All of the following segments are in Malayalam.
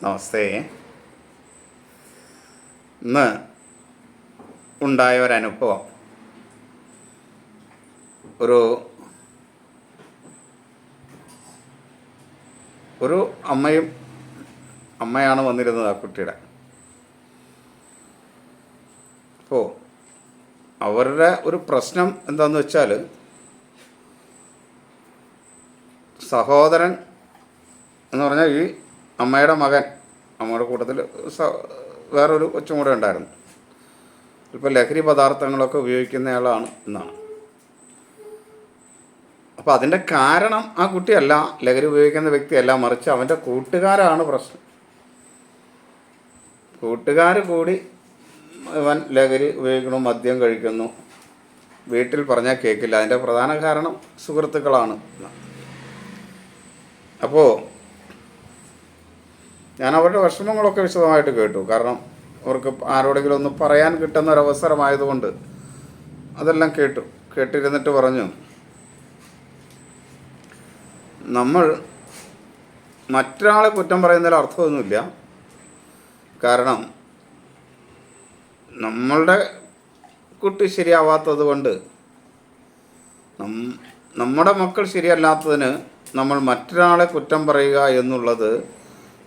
നമസ്തേ ഇന്ന് ഉണ്ടായ ഒരനുഭവം ഒരു ഒരു അമ്മയും അമ്മയാണ് വന്നിരുന്നത് ആ കുട്ടിയുടെ. അപ്പോൾ അവരുടെ ഒരു പ്രശ്നം എന്താണെന്ന് വെച്ചാൽ സഹോദരൻ എന്ന് പറഞ്ഞാൽ ഈ അമ്മയുടെ മകൻ അമ്മയുടെ കൂട്ടത്തിൽ വേറൊരു കൊച്ചും കൂടെ ഉണ്ടായിരുന്നു. ഇപ്പോൾ ലഹരി പദാർത്ഥങ്ങളൊക്കെ ഉപയോഗിക്കുന്നയാളാണ് എന്നാണ്. അപ്പോൾ അതിന്റെ കാരണം ആ കുട്ടിയല്ല. ലഹരി ഉപയോഗിക്കുന്ന വ്യക്തിയല്ല. മറിച്ച് അവന്റെ കൂട്ടുകാരാണ് പ്രശ്നം. കൂട്ടുകാർ കൂടി ഇവൻ ലഹരി ഉപയോഗിക്കുന്നു മദ്യം കഴിക്കുന്നു. വീട്ടിൽ പറഞ്ഞാൽ കേൾക്കില്ല അതിന്റെ പ്രധാന കാരണം സുഹൃത്തുക്കളാണ്. അപ്പോൾ ഞാൻ അവരുടെ വിഷമങ്ങളൊക്കെ വിശദമായിട്ട് കേട്ടു. കാരണം അവർക്ക് ആരോടെങ്കിലും ഒന്ന് പറയാൻ കിട്ടുന്ന ഒരു അവസരമായതുകൊണ്ട് അതെല്ലാം കേട്ടു. കേട്ടിരുന്നിട്ട് പറഞ്ഞു നമ്മൾ മറ്റൊരാളെ കുറ്റം പറയുന്നതിൽ അർത്ഥമൊന്നുമില്ല. കാരണം നമ്മളുടെ കുട്ടി ശരിയാവാത്തത് കൊണ്ട് നമ്മുടെ മക്കൾ ശരിയല്ലാത്തതിന് നമ്മൾ മറ്റൊരാളെ കുറ്റം പറയുക എന്നുള്ളത്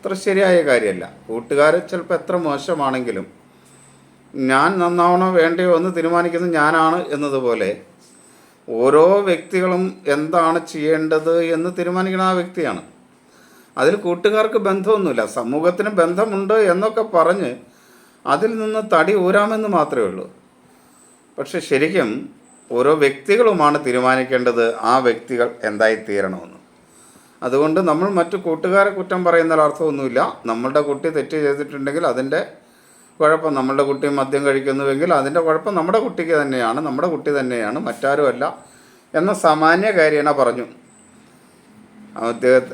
അത്ര ശരിയായ കാര്യമല്ല. കൂട്ടുകാർ ചിലപ്പോൾ എത്ര മോശമാണെങ്കിലും ഞാൻ നന്നാവണോ വേണ്ടയോ എന്ന് തീരുമാനിക്കുന്നത് ഞാനാണ് എന്നതുപോലെ ഓരോ വ്യക്തികളും എന്താണ് ചെയ്യേണ്ടത് എന്ന് തീരുമാനിക്കുന്ന ആ വ്യക്തിയാണ്. അതിൽ കൂട്ടുകാർക്ക് ബന്ധമൊന്നുമില്ല. സമൂഹത്തിന് ബന്ധമുണ്ട് എന്നൊക്കെ പറഞ്ഞ് അതിൽ നിന്ന് തടി ഊരാമെന്ന് മാത്രമേ ഉള്ളൂ. പക്ഷെ ശരിക്കും ഓരോ വ്യക്തികളുമാണ് തീരുമാനിക്കേണ്ടത്. ആ വ്യക്തികൾ എന്തായി തീരണമെന്ന് അതുകൊണ്ട് നമ്മൾ മറ്റു കൂട്ടുകാരെ കുറ്റം പറയുന്നതിൽ അർത്ഥമൊന്നുമില്ല. നമ്മളുടെ കുട്ടി തെറ്റ് ചെയ്തിട്ടുണ്ടെങ്കിൽ അതിന്റെ കുഴപ്പം നമ്മളുടെ കുട്ടി മദ്യം കഴിക്കുന്നുവെങ്കിൽ അതിന്റെ കുഴപ്പം നമ്മുടെ കുട്ടിക്ക് തന്നെയാണ് നമ്മുടെ കുട്ടി തന്നെയാണ് മറ്റാരുമല്ല എന്ന സാമാന്യ കാര്യണ പറഞ്ഞു.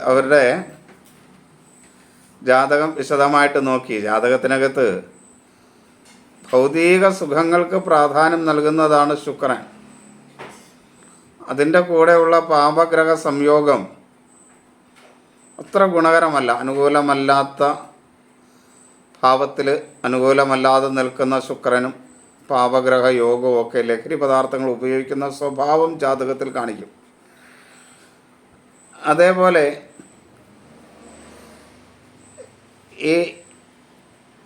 അവരുടെ ജാതകം വിശദമായിട്ട് നോക്കി. ജാതകത്തിനകത്ത് ഭൗതിക സുഖങ്ങൾക്ക് പ്രാധാന്യം നൽകുന്നതാണ് ശുക്രൻ. അതിന്റെ കൂടെയുള്ള പാപഗ്രഹ സംയോഗം അത്ര ഗുണകരമല്ല. അനുകൂലമല്ലാത്ത ഭാവത്തിൽ അനുകൂലമല്ലാതെ നിൽക്കുന്ന ശുക്രനും പാപഗ്രഹ യോഗവും ഒക്കെ ലഹരി പദാർത്ഥങ്ങൾ ഉപയോഗിക്കുന്ന സ്വഭാവം ജാതകത്തിൽ കാണിക്കും. അതേപോലെ ഈ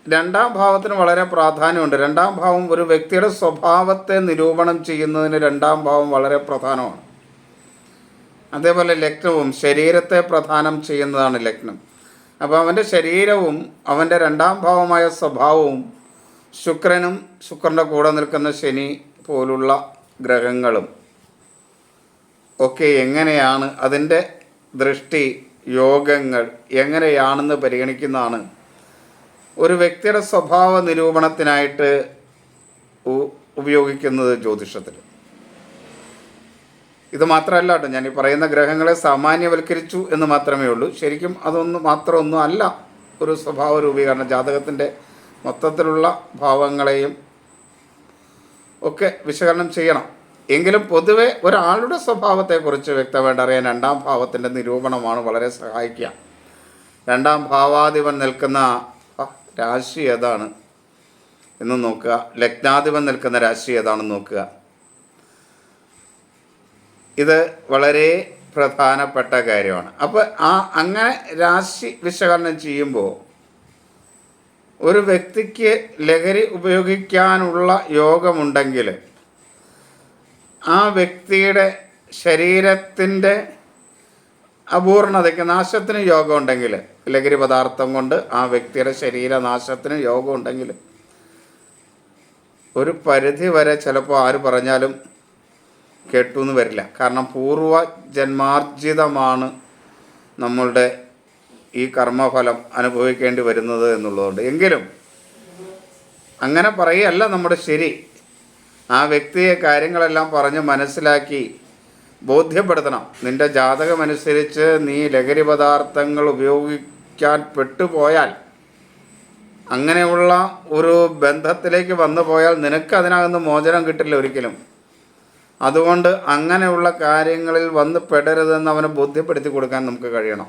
രണ്ടാം ഭാവത്തിന് വളരെ പ്രാധാന്യമുണ്ട്. രണ്ടാം ഭാവം ഒരു വ്യക്തിയുടെ സ്വഭാവത്തെ നിരൂപണം ചെയ്യുന്നതിന് രണ്ടാം ഭാവം വളരെ പ്രധാനമാണ്. അതേപോലെ ലഗ്നവും ശരീരത്തെ പ്രധാനം ചെയ്യുന്നതാണ് ലഗ്നം. അപ്പോൾ അവന്റെ ശരീരവും അവന്റെ രണ്ടാം ഭാവമായ സ്വഭാവവും ശുക്രനും ശുക്രന്റെ കൂടെ നിൽക്കുന്ന ശനി പോലുള്ള ഗ്രഹങ്ങളും ഒക്കെ എങ്ങനെയാണ് അതിന്റെ ദൃഷ്ടി യോഗങ്ങൾ എങ്ങനെയാണെന്ന് പരിഗണിക്കുന്നതാണ്. ഒരു വ്യക്തിയുടെ സ്വഭാവ നിരൂപണത്തിനായിട്ട് ഉപയോഗിക്കുന്നത് ജ്യോതിഷത്തിൽ ഇത് മാത്രമല്ല കേട്ടോ ഞാൻ ഈ പറയുന്ന ഗ്രഹങ്ങളെ സാമാന്യവൽക്കരിച്ചു എന്ന് മാത്രമേ ഉള്ളൂ. ശരിക്കും അതൊന്നും മാത്രമൊന്നും അല്ല ഒരു സ്വഭാവ രൂപീകരണം ജാതകത്തിന്റെ മൊത്തത്തിലുള്ള ഭാവങ്ങളെയും ഒക്കെ വിശകലനം ചെയ്യണം. എങ്കിലും പൊതുവെ ഒരാളുടെ സ്വഭാവത്തെക്കുറിച്ച് വ്യക്തമായിട്ട് അറിയാൻ രണ്ടാം ഭാവത്തിന്റെ നിരൂപണമാണ് വളരെ സഹായിക്കുക. രണ്ടാം ഭാവാധിപൻ നിൽക്കുന്ന രാശി ഏതാണ് എന്ന് നോക്കുക. ലഗ്നാധിപൻ നിൽക്കുന്ന രാശി ഏതാണെന്ന് നോക്കുക. ഇത് വളരെ പ്രധാനപ്പെട്ട കാര്യമാണ്. അപ്പോൾ ആ അങ്ങനെ രാശി വിശകലനം ചെയ്യുമ്പോൾ ഒരു വ്യക്തിക്ക് ലഹരി ഉപയോഗിക്കാനുള്ള യോഗമുണ്ടെങ്കിൽ ആ വ്യക്തിയുടെ ശരീരത്തിന്റെ അപൂർണതയ്ക്ക് നാശത്തിന് യോഗം ഉണ്ടെങ്കിൽ ലഹരി പദാർത്ഥം കൊണ്ട് ആ വ്യക്തിയുടെ ശരീരനാശത്തിന് യോഗം ഉണ്ടെങ്കിൽ ഒരു പരിധി വരെ ചിലപ്പോൾ ആര് പറഞ്ഞാലും കേട്ടു എന്ന് വരില്ല. കാരണം പൂർവ ജന്മാർജിതമാണ് നമ്മളുടെ ഈ കർമ്മഫലം അനുഭവിക്കേണ്ടി വരുന്നത് എന്നുള്ളതുകൊണ്ട്. എങ്കിലും അങ്ങനെ പറയുകയല്ല നമ്മുടെ ശരി. ആ വ്യക്തിയെ കാര്യങ്ങളെല്ലാം പറഞ്ഞ് മനസ്സിലാക്കി ബോധ്യപ്പെടുത്തണം. നിന്റെ ജാതകമനുസരിച്ച് നീ ലഹരി പദാർത്ഥങ്ങൾ ഉപയോഗിക്കാൻ പെട്ടുപോയാൽ അങ്ങനെയുള്ള ഒരു ബന്ധത്തിലേക്ക് വന്നു പോയാൽ നിനക്ക് അതിനകത്ത് മോചനം കിട്ടില്ല ഒരിക്കലും. അതുകൊണ്ട് അങ്ങനെയുള്ള കാര്യങ്ങളിൽ വന്ന് പെടരുതെന്ന് അവനെ ബോധ്യപ്പെടുത്തി കൊടുക്കാൻ നമുക്ക് കഴിയണം.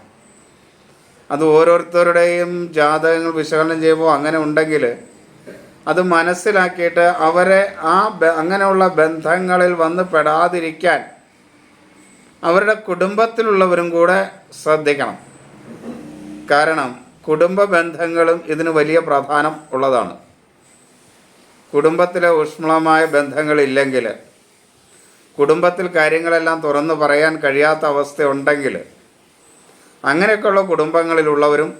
അത് ഓരോരുത്തരുടെയും ജാതകങ്ങൾ വിശകലനം ചെയ്യുമ്പോൾ അങ്ങനെ ഉണ്ടെങ്കിൽ അത് മനസ്സിലാക്കിയിട്ട് അവരെ ആ അങ്ങനെയുള്ള ബന്ധങ്ങളിൽ വന്ന് പെടാതിരിക്കാൻ അവരുടെ കുടുംബത്തിലുള്ളവരും കൂടെ ശ്രദ്ധിക്കണം. കാരണം കുടുംബ ബന്ധങ്ങളും ഇതിന് വലിയ പ്രാധാന്യം ഉള്ളതാണ്. കുടുംബത്തിലെ ഊഷ്മളമായ ബന്ധങ്ങളില്ലെങ്കിൽ കുടുംബത്തിൽ കാര്യങ്ങളെല്ലാം തുറന്നു പറയാൻ കഴിയാത്ത അവസ്ഥ ഉണ്ടെങ്കിൽ അങ്ങനെയൊക്കെയുള്ള കുടുംബങ്ങളിലുള്ളവരും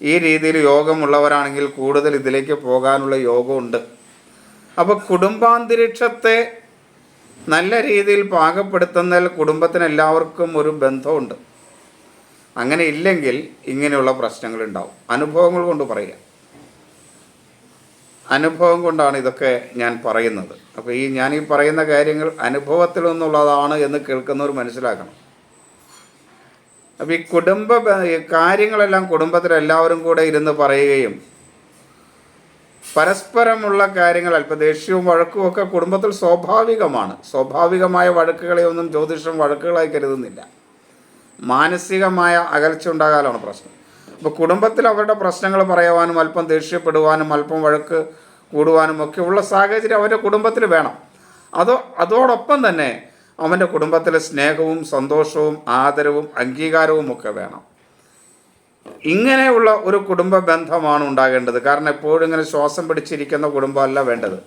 ഈ രീതിയിൽ യോഗമുള്ളവരാണെങ്കിൽ കൂടുതൽ ഇതിലേക്ക് പോകാനുള്ള യോഗമുണ്ട്. അപ്പോൾ കുടുംബാന്തരീക്ഷത്തെ നല്ല രീതിയിൽ പാകപ്പെടുത്തുന്നതിൽ കുടുംബത്തിന് എല്ലാവർക്കും ഒരു ബന്ധമുണ്ട്. അങ്ങനെ ഇല്ലെങ്കിൽ ഇങ്ങനെയുള്ള പ്രശ്നങ്ങളുണ്ടാവും അനുഭവങ്ങൾ കൊണ്ട് പറയുക. അനുഭവം കൊണ്ടാണ് ഇതൊക്കെ ഞാൻ പറയുന്നത്. അപ്പോൾ ഈ ഞാൻ ഈ പറയുന്ന കാര്യങ്ങൾ അനുഭവത്തിൽ നിന്നുള്ളതാണ് എന്ന് കേൾക്കുന്നവർ മനസ്സിലാക്കണം. അപ്പോൾ ഈ കുടുംബ കാര്യങ്ങളെല്ലാം കുടുംബത്തിൽ എല്ലാവരും കൂടെ ഇരുന്ന് പറയുകയും പരസ്പരമുള്ള കാര്യങ്ങൾ അല്പ ദേഷ്യവും വഴക്കും ഒക്കെ കുടുംബത്തിൽ സ്വാഭാവികമാണ്. സ്വാഭാവികമായ വഴക്കുകളെ ഒന്നും ജ്യോതിഷം വഴക്കുകളായി കരുതുന്നില്ല. മാനസികമായ അകൽച്ച ഉണ്ടാകാനാണ് പ്രശ്നം. അപ്പോൾ കുടുംബത്തിൽ അവരുടെ പ്രശ്നങ്ങൾ പറയുവാനും അല്പം ദേഷ്യപ്പെടുവാനും അല്പം വഴക്ക് കൂടുവാനും ഒക്കെ ഉള്ള സാഹചര്യം അവരുടെ കുടുംബത്തിൽ വേണം. അതോ അതോടൊപ്പം തന്നെ അവന്റെ കുടുംബത്തിലെ സ്നേഹവും സന്തോഷവും ആദരവും അംഗീകാരവും ഒക്കെ വേണം. ഇങ്ങനെയുള്ള ഒരു കുടുംബ ബന്ധമാണ് ഉണ്ടാകേണ്ടത്. കാരണം എപ്പോഴും ഇങ്ങനെ ശ്വാസം പിടിച്ചിരിക്കുന്ന കുടുംബമല്ല വേണ്ടത്.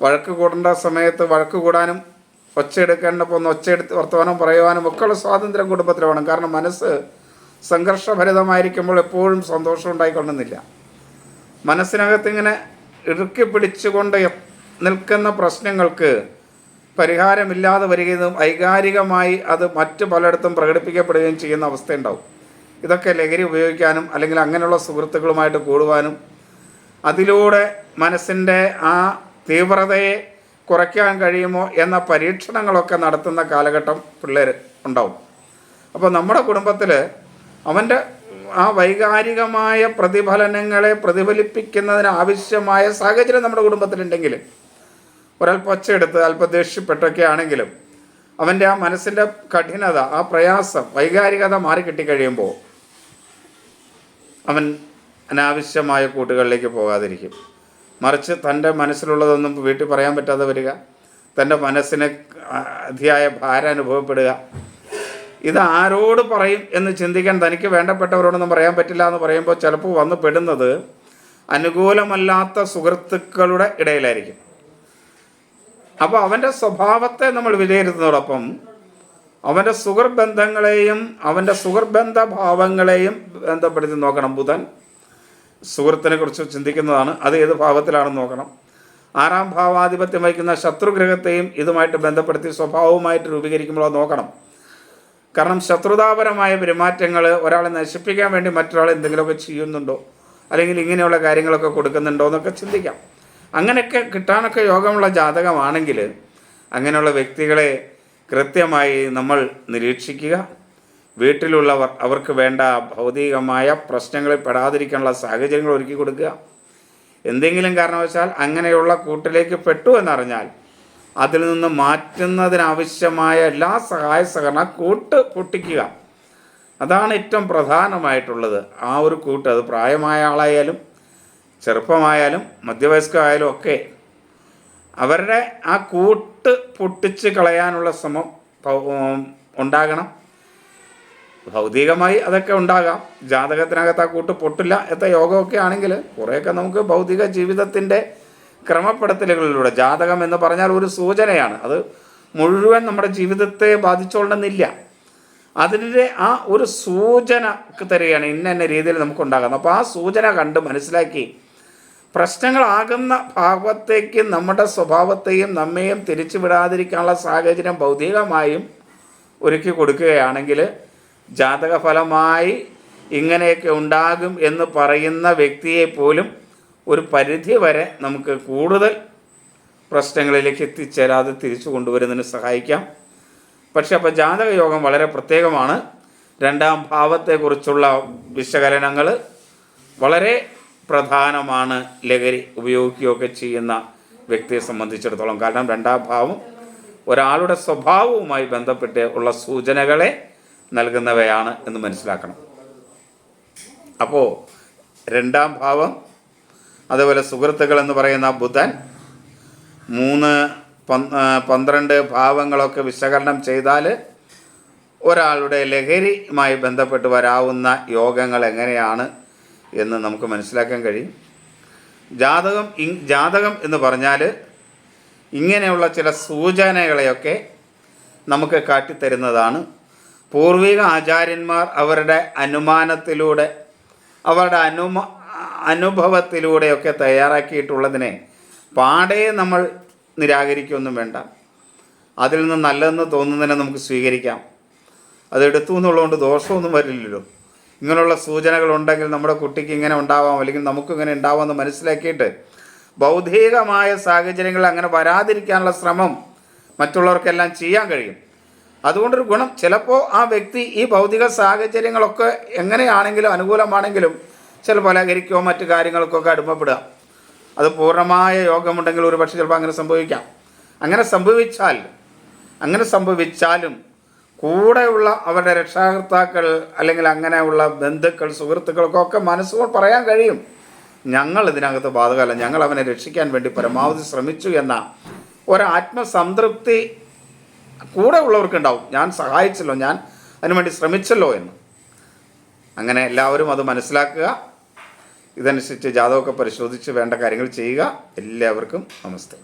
വഴക്ക് കൂടേണ്ട സമയത്ത് വഴക്ക് കൂടാനും ഒച്ചയെടുക്കേണ്ടപ്പോൾ ഒന്ന് ഒച്ചയെടുത്ത് വർത്തമാനം പറയുവാനും ഒക്കെയുള്ള സ്വാതന്ത്ര്യം കുടുംബത്തിൽ വേണം. കാരണം മനസ്സ് സംഘർഷഭരിതമായിരിക്കുമ്പോൾ എപ്പോഴും സന്തോഷം ഉണ്ടായിക്കൊള്ളുന്നില്ല. മനസ്സിനകത്ത് ഇങ്ങനെ ഇറുക്കി പിടിച്ചുകൊണ്ട് നിൽക്കുന്ന പ്രശ്നങ്ങൾക്ക് പരിഹാരമില്ലാതെ വരികയും വൈകാരികമായി അത് മറ്റു പലയിടത്തും പ്രകടിപ്പിക്കപ്പെടുകയും ചെയ്യുന്ന അവസ്ഥയുണ്ടാവും. ഇതൊക്കെ ലഹരി ഉപയോഗിക്കാനും അല്ലെങ്കിൽ അങ്ങനെയുള്ള സുഹൃത്തുക്കളുമായിട്ട് കൂടുവാനും അതിലൂടെ മനസ്സിന്റെ ആ തീവ്രതയെ കുറയ്ക്കാൻ കഴിയുമോ എന്ന പരീക്ഷണങ്ങളൊക്കെ നടത്തുന്ന കാലഘട്ടം പിള്ളേർ ഉണ്ടാവും. അപ്പോൾ നമ്മുടെ കുടുംബത്തിൽ അവന്റെ ആ വൈകാരികമായ പ്രതിഫലനങ്ങളെ പ്രതിഫലിപ്പിക്കുന്നതിന് ആവശ്യമായ സാഹചര്യം നമ്മുടെ കുടുംബത്തിലുണ്ടെങ്കിൽ ഒരാൾ ഒച്ചയെടുത്ത് അല്പം ദേഷ്യപ്പെട്ടൊക്കെ ആണെങ്കിലും അവന്റെ ആ മനസ്സിന്റെ കഠിനത ആ പ്രയാസം വൈകാരികത മാറിക്കിട്ടിക്കഴിയുമ്പോൾ അവൻ അനാവശ്യമായ കൂട്ടുകളിലേക്ക് പോകാതിരിക്കും. മറിച്ച് തന്റെ മനസ്സിലുള്ളതൊന്നും വീട്ടിൽ പറയാൻ പറ്റാതെ വരിക തന്റെ മനസ്സിന് അതിയായ ഭാരം അനുഭവപ്പെടുക ഇത് ആരോട് പറയും എന്ന് ചിന്തിക്കാൻ തനിക്ക് വേണ്ടപ്പെട്ടവരോടൊന്നും പറയാൻ പറ്റില്ല എന്ന് പറയുമ്പോൾ ചിലപ്പോൾ വന്ന് പെടുന്നത് അനുകൂലമല്ലാത്ത സുഹൃത്തുക്കളുടെ ഇടയിലായിരിക്കും. അപ്പോൾ അവന്റെ സ്വഭാവത്തെ നമ്മൾ വിലയിരുത്തുന്നതോടൊപ്പം അവന്റെ സുഹൃബന്ധങ്ങളെയും അവന്റെ സുഹൃബന്ധ ഭാവങ്ങളെയും ബന്ധപ്പെടുത്തി നോക്കണം ബുധൻ. സുഹൃത്തിനെ കുറിച്ച് ചിന്തിക്കുന്നതാണ് അത് ഏത് ഭാവത്തിലാണെന്ന് നോക്കണം. ആറാം ഭാവാധിപത്യം വഹിക്കുന്ന ശത്രുഗ്രഹത്തെയും ഇതുമായിട്ട് ബന്ധപ്പെടുത്തി സ്വഭാവവുമായിട്ട് രൂപീകരിക്കുമ്പോൾ നോക്കണം. കാരണം ശത്രുതാപരമായ പെരുമാറ്റങ്ങൾ ഒരാളെ നശിപ്പിക്കാൻ വേണ്ടി മറ്റൊരാൾ എന്തെങ്കിലുമൊക്കെ ചെയ്യുന്നുണ്ടോ? അല്ലെങ്കിൽ ഇങ്ങനെയുള്ള കാര്യങ്ങളൊക്കെ കൊടുക്കുന്നുണ്ടോ എന്നൊക്കെ ചിന്തിക്കാം. അങ്ങനെയൊക്കെ കിട്ടാനൊക്കെ യോഗമുള്ള ജാതകമാണെങ്കിൽ അങ്ങനെയുള്ള വ്യക്തികളെ കൃത്യമായി നമ്മൾ നിരീക്ഷിക്കുക. വീട്ടിലുള്ളവർ അവർക്ക് വേണ്ട ഭൗതികമായ പ്രശ്നങ്ങളിൽ പെടാതിരിക്കാനുള്ള സാഹചര്യങ്ങൾ ഒരുക്കി കൊടുക്കുക. എന്തെങ്കിലും കാരണവശാൽ അങ്ങനെയുള്ള കൂട്ടിലേക്ക് പെട്ടു എന്നറിഞ്ഞാൽ അതിൽ നിന്ന് മാറ്റുന്നതിനാവശ്യമായ എല്ലാ സഹായ സഹകരണ കൂട്ട് പൊട്ടിക്കുക. അതാണ് ഏറ്റവും പ്രധാനമായിട്ടുള്ളത്. ആ ഒരു കൂട്ട് അത് പ്രായമായ ആളായാലും ചെറുപ്പമായാലും മധ്യവയസ്കമായാലും ഒക്കെ അവരുടെ ആ കൂട്ട് പൊട്ടിച്ച് കളയാനുള്ള ശ്രമം ഉണ്ടാകണം. ഭൗതികമായി അതൊക്കെ ഉണ്ടാകാം. ജാതകത്തിനകത്ത് ആ കൂട്ട് പൊട്ടില്ല എത്ത യോഗമൊക്കെ ആണെങ്കിൽ കുറേയൊക്കെ നമുക്ക് ഭൗതിക ജീവിതത്തിന്റെ ക്രമപ്പെടുത്തലുകളിലൂടെ ജാതകം എന്ന് പറഞ്ഞാൽ ഒരു സൂചനയാണ്. അത് മുഴുവൻ നമ്മുടെ ജീവിതത്തെ ബാധിച്ചോളണമെന്നില്ല. അതിന്റെ ആ ഒരു സൂചനക്ക് തരികയാണ് ഇന്ന ഇന്ന രീതിയിൽ നമുക്ക് ഉണ്ടാകുന്നത് അപ്പോൾ ആ സൂചന കണ്ട് മനസ്സിലാക്കി പ്രശ്നങ്ങളാകുന്ന ഭാഗത്തേക്ക് നമ്മുടെ സ്വഭാവത്തെയും നമ്മെയും തിരിച്ചു വിടാതിരിക്കാനുള്ള സാഹചര്യം ഭൗതികമായും ഒരുക്കി കൊടുക്കുകയാണെങ്കിൽ ജാതകഫലമായി ഇങ്ങനെയൊക്കെ ഉണ്ടാകും എന്ന് പറയുന്ന വ്യക്തിയെ പോലും ഒരു പരിധി വരെ നമുക്ക് കൂടുതൽ പ്രശ്നങ്ങളിലേക്ക് എത്തിച്ചേരാതെ തിരിച്ചു കൊണ്ടുവരുന്നതിന് സഹായിക്കാം. പക്ഷെ അപ്പോൾ ജാതക യോഗം വളരെ പ്രത്യേകമാണ്. രണ്ടാം ഭാവത്തെക്കുറിച്ചുള്ള വിശകലനങ്ങൾ വളരെ പ്രധാനമാണ്. ലഹരി ഉപയോഗിക്കുകയൊക്കെ ചെയ്യുന്ന വ്യക്തിയെ സംബന്ധിച്ചിടത്തോളം. കാരണം രണ്ടാം ഭാവം ഒരാളുടെ സ്വഭാവവുമായി ബന്ധപ്പെട്ട് ഉള്ള സൂചനകളെ നൽകുന്നവയാണ് എന്ന് മനസ്സിലാക്കണം. അപ്പോൾ രണ്ടാം ഭാവം അതേപോലെ സുഹൃത്തുക്കൾ എന്ന് പറയുന്ന ബുധൻ മൂന്ന് പന്ത്രണ്ട് ഭാവങ്ങളൊക്കെ വിശകലനം ചെയ്താൽ ഒരാളുടെ ലഹരിയുമായി ബന്ധപ്പെട്ട് വരാവുന്ന യോഗങ്ങൾ എങ്ങനെയാണ് എന്ന് നമുക്ക് മനസ്സിലാക്കാൻ കഴിയും. ജാതകം ജാതകം എന്ന് പറഞ്ഞാൽ ഇങ്ങനെയുള്ള ചില സൂചനകളെയൊക്കെ നമുക്ക് കാട്ടിത്തരുന്നതാണ്. പൂർവിക ആചാര്യന്മാർ അവരുടെ അനുമാനത്തിലൂടെ അവരുടെ അനുമ അനുഭവത്തിലൂടെയൊക്കെ തയ്യാറാക്കിയിട്ടുള്ളതിനെ പാടെ നമ്മൾ നിരാകരിക്കുകയൊന്നും വേണ്ട. അതിൽ നിന്ന് നല്ലതെന്ന് തോന്നുന്നതിനെ നമുക്ക് സ്വീകരിക്കാം. അതെടുത്തു എന്നുള്ളതുകൊണ്ട് ദോഷമൊന്നും വരില്ലല്ലോ. ഇങ്ങനെയുള്ള സൂചനകളുണ്ടെങ്കിൽ നമ്മുടെ കുട്ടിക്ക് ഇങ്ങനെ ഉണ്ടാവാം അല്ലെങ്കിൽ നമുക്ക് ഇങ്ങനെ ഉണ്ടാവാമെന്ന് മനസ്സിലാക്കിയിട്ട് ബൗദ്ധികമായ സാഹചര്യങ്ങൾ അങ്ങനെ വരാതിരിക്കാനുള്ള ശ്രമം മറ്റുള്ളവർക്കെല്ലാം ചെയ്യാൻ കഴിയും. അതുകൊണ്ടൊരു ഗുണം. ചിലപ്പോൾ ആ വ്യക്തി ഈ ഭൗതിക സാഹചര്യങ്ങളൊക്കെ എങ്ങനെയാണെങ്കിലും അനുകൂലമാണെങ്കിലും ചിലപ്പോൾ ലഹരിക്കോ മറ്റു കാര്യങ്ങൾക്കൊക്കെ അടിമപ്പെടുക. അത് പൂർണമായ യോഗമുണ്ടെങ്കിൽ ഒരു പക്ഷേ ചിലപ്പോൾ അങ്ങനെ സംഭവിക്കാം. അങ്ങനെ സംഭവിച്ചാൽ അങ്ങനെ സംഭവിച്ചാലും കൂടെയുള്ള അവരുടെ രക്ഷാകർത്താക്കൾ അല്ലെങ്കിൽ അങ്ങനെയുള്ള ബന്ധുക്കൾ സുഹൃത്തുക്കൾക്കൊക്കെ മനസ്സുകൊണ്ട് പറയാൻ കഴിയും. ഞങ്ങൾ ഇതിനകത്ത് ബാധകമല്ല. ഞങ്ങൾ അവനെ രക്ഷിക്കാൻ വേണ്ടി പരമാവധി ശ്രമിച്ചു എന്ന ഒരാത്മസംതൃപ്തി കൂടെ ഉള്ളവർക്കുണ്ടാവും. ഞാൻ സഹായിച്ചല്ലോ ഞാൻ അതിനുവേണ്ടി ശ്രമിച്ചല്ലോ എന്ന്. അങ്ങനെ എല്ലാവരും അത് മനസ്സിലാക്കുക. ഇതനുസരിച്ച് ജാതകമൊക്കെ പരിശോധിച്ച് വേണ്ട കാര്യങ്ങൾ ചെയ്യുക. എല്ലാവർക്കും നമസ്തേ.